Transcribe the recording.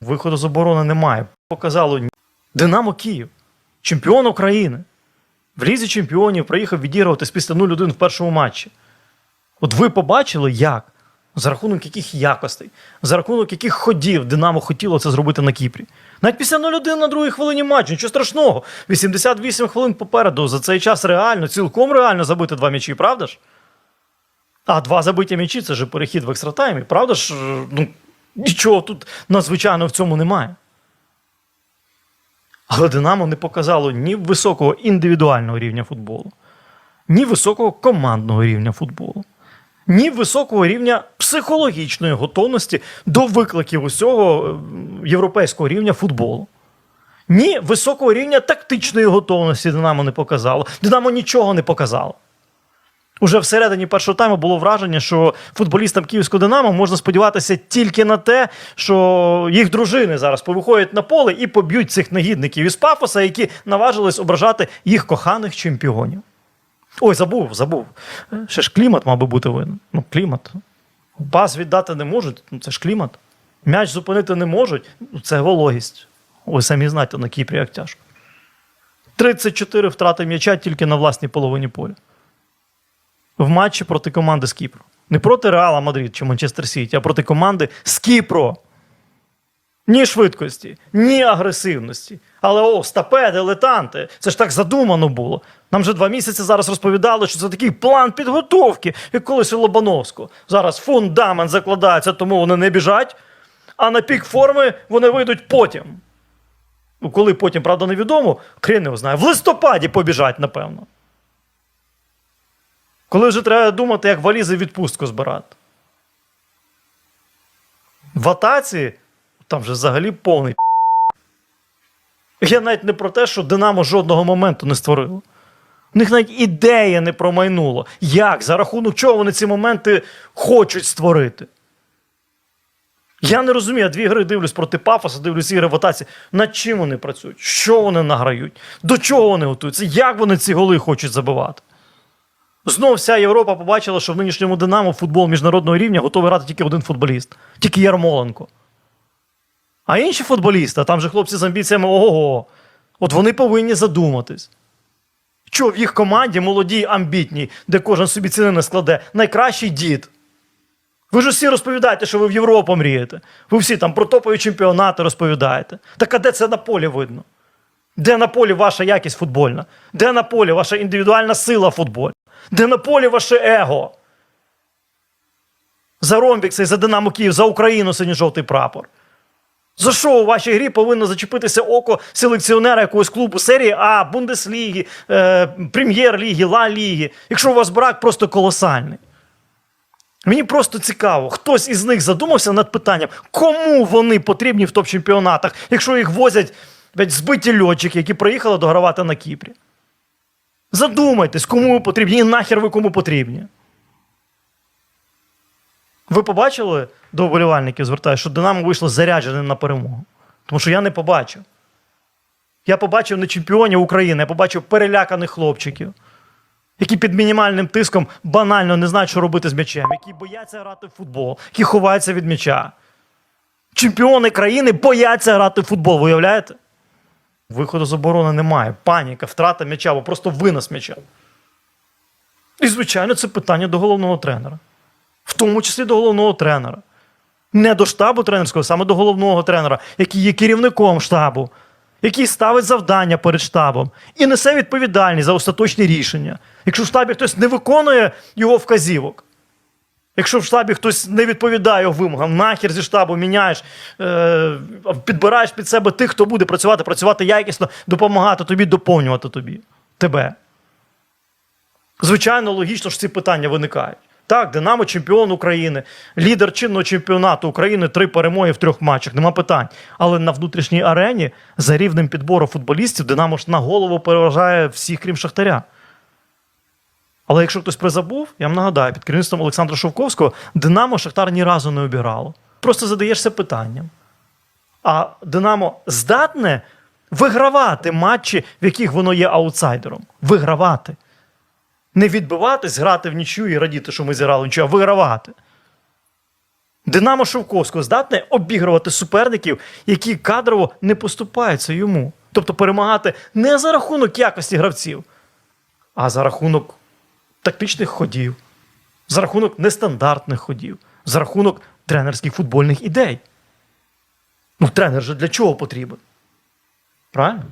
Виходу з оборони немає. Показало. Динамо Київ, чемпіон України. В лізі чемпіонів приїхав відігруватись після 0-1 в першому матчі. От ви побачили, як? За рахунок яких якостей, за рахунок яких ходів Динамо хотіло це зробити на Кіпрі. Навіть після 0-1 на другій хвилині матчу, нічого страшного. 88 хвилин попереду. За цей час реально, цілком реально забити два м'ячі, правда ж? А два забиті м'ячі це ж перехід в екстратаймі, правда ж? Ну, нічого тут надзвичайного в цьому немає. Але Динамо не показало ні високого індивідуального рівня футболу, ні високого командного рівня футболу, ні високого рівня психологічної готовності до викликів усього е, європейського рівня футболу. Ні високого рівня тактичної готовності Динамо не показало. Динамо нічого не показало. Уже всередині першого тайму було враження, що футболістам Київського Динамо можна сподіватися тільки на те, що їх дружини зараз повиходять на поле і поб'ють цих негідників із пафоса, які наважились ображати їх коханих чемпіонів. Ой, забув, забув. Ще ж клімат мав би бути винен. Ну, клімат. Пас віддати не можуть, ну це ж клімат. М'яч зупинити не можуть, ну це вологість. Ви самі знаєте на Кіпрі як тяжко. 34 втрати м'яча тільки на власній половині поля в матчі проти команди з Кіпру. Не проти Реала Мадрид чи Манчестер Сіті, а проти команди з Кіпру. Ні швидкості, ні агресивності. Але о, стапе, дилетанти. Це ж так задумано було. Нам вже два місяці зараз розповідали, що це такий план підготовки, як колись у Лобановського. Зараз фундамент закладається, тому вони не біжать, а на пік форми вони вийдуть потім. Ну, коли потім, правда, невідомо, хрен його знає. В листопаді побіжать, напевно. Коли вже треба думати, як валізи відпустку збирати. В атаці там вже взагалі повний. Я навіть не про те, що Динамо жодного моменту не створило. У них навіть ідея не промайнула. Як? За рахунок чого вони ці моменти хочуть створити? Я не розумію, я дві гри дивлюсь проти Пафоса, дивлюсь ігри в атаці. Над чим вони працюють? Що вони награють? До чого вони готуються? Як вони ці голи хочуть забивати? Знов вся Європа побачила, що в нинішньому Динамо футбол міжнародного рівня готовий грати тільки один футболіст, тільки Ярмоленко. А інші футболісти, там же хлопці з амбіціями ого, от вони повинні задуматись. Що в їх команді молодій, амбітній, де кожен собі ціни не складе, найкращий дід. Ви ж усі розповідаєте, що ви в Європу мрієте. Ви всі там про топові чемпіонати розповідаєте. Так а де це на полі видно? Де на полі ваша якість футбольна? Де на полі ваша індивідуальна сила футбольна? Де на полі ваше его? За Ромбікса і за Динамо Київ, за Україну синьо-жовтий прапор. За що у вашій грі повинно зачепитися око селекціонера якогось клубу серії А, Бундесліги, е, Прем'єр-ліги, Ла-ліги, якщо у вас брак просто колосальний. Мені просто цікаво, хтось із них задумався над питанням, кому вони потрібні в топ-чемпіонатах, якщо їх возять збиті льотчики, які приїхали догравати на Кіпрі. Задумайтесь, кому ви потрібні, і нахер ви кому потрібні. Ви побачили до вболівальників, звертаю, що Динамо вийшло зарядженим на перемогу. Тому що я не побачив. Я побачив не чемпіонів України, я побачив переляканих хлопчиків, які під мінімальним тиском банально не знають, що робити з м'ячем, які бояться грати в футбол, які ховаються від м'яча. Чемпіони країни бояться грати в футбол, виявляєте? Виходу з оборони немає. Паніка, втрата м'яча або просто винос м'яча. І, звичайно, це питання до головного тренера. В тому числі до головного тренера. Не до штабу тренерського, саме до головного тренера, який є керівником штабу, який ставить завдання перед штабом і несе відповідальність за остаточні рішення. Якщо в штабі хтось не виконує його вказівок, Якщо в штабі хтось не відповідає вимогам, нахер зі штабу міняєш, е, підбираєш під себе тих, хто буде працювати, працювати якісно, допомагати тобі, доповнювати тобі, тебе. Звичайно, логічно що ці питання виникають. Так, Динамо чемпіон України, лідер чинного чемпіонату України, три перемоги в трьох матчах, нема питань. Але на внутрішній арені за рівнем підбору футболістів Динамо ж на голову переважає всіх, крім Шахтаря. Але якщо хтось призабув, я вам нагадаю, під керівництвом Олександра Шовковського Динамо Шахтар ні разу не обіграло. Просто задаєшся питанням. А Динамо здатне вигравати матчі, в яких воно є аутсайдером. Вигравати. Не відбиватись, грати в нічю і радіти, що ми зіграли нічю, а вигравати. Динамо Шовковського здатне обігрувати суперників, які кадрово не поступаються йому. Тобто перемагати не за рахунок якості гравців, а за рахунок тактичних ходів, за рахунок нестандартних ходів, за рахунок тренерських футбольних ідей. Ну, тренер же для чого потрібен? Правильно?